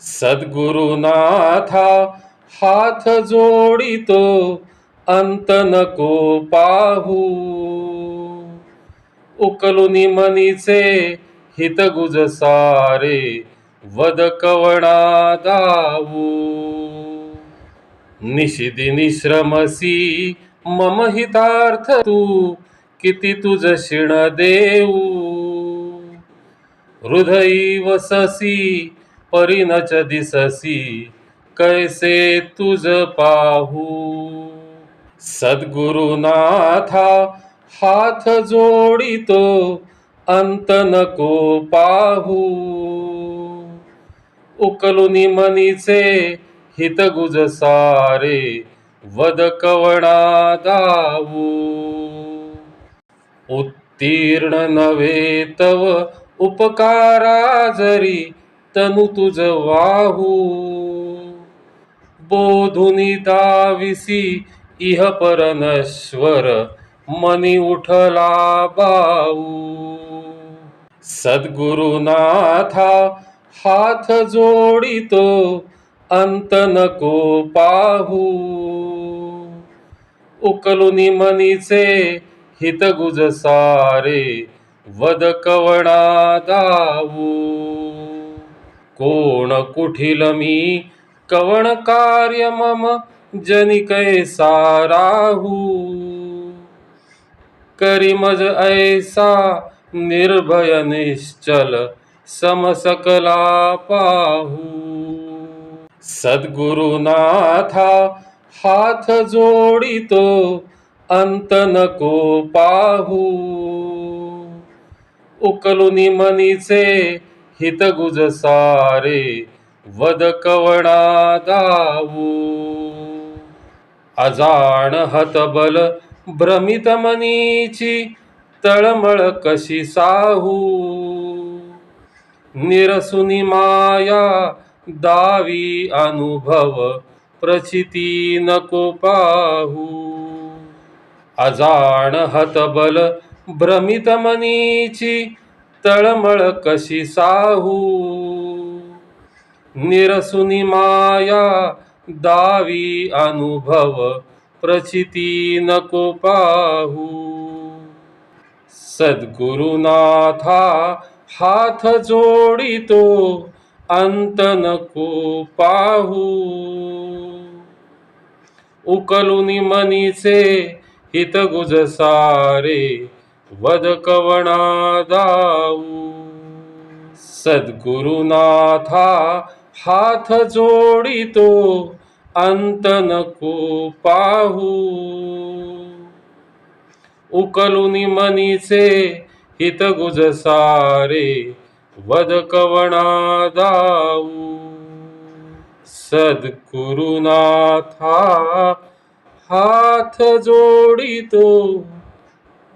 सद्गुरुनाथा हाथ जोडितो अंत नको पाहू. उकलुनी मनीचे हित गुज सारे वद कवणा दाऊ निशिदी निश्रमसी मम हितार्थ तू किती तुझ शिण देऊ. हृदयी वससी परिनच दिससी कैसे तुझ पाहू? सद्गुरुनाथा हाथ जोडितो अंत नको पाहू. उकलुनी मनीचे हित गुज सारे वद कवणा दाऊ उत्तीर्ण नव्हे तव उपकारा जरी तनु तुझ वाहू। बोधुनी दाविसी इह परनश्वर मनी उठला बाऊ। सद्गुरुनाथा हात जोडितो अंत नको पाहू। उकलुनी मनीचे हितगुज सारे वद कवणा दाऊ कोण कुठील मी? कवण कार्य मम जनिकै साराहू? करी मज ऐसा निर्भय निश्चल समसकला पाहू। सद्गुरुनाथा हात जोडितो अंत नको पाहू। उकलुनी मनीचे हित गुज सारे वद कवणा दाऊ अजाण हतबल भ्रमित मनीची तळमळ कशी साहू. निरसुनी माया दावी अनुभव प्रचिती नको पाहू. अजाण हतबल भ्रमित मनीची तळमळ कशी साहू? निरसुनी माया दावी अनुभव प्रचिती नको पाहू. सद्गुरुनाथा हात जोडितो अंत नको पाहू. उकलुनी मनीचे हित गुज सारे वद कवणा दाऊ सद्गुरुनाथा हाथ जोडितो अंत नको पाहू। उकलुनी मनीचे हित गुज सारे वद कवणा दाऊ सद्गुरुनाथा हाथ जोडितो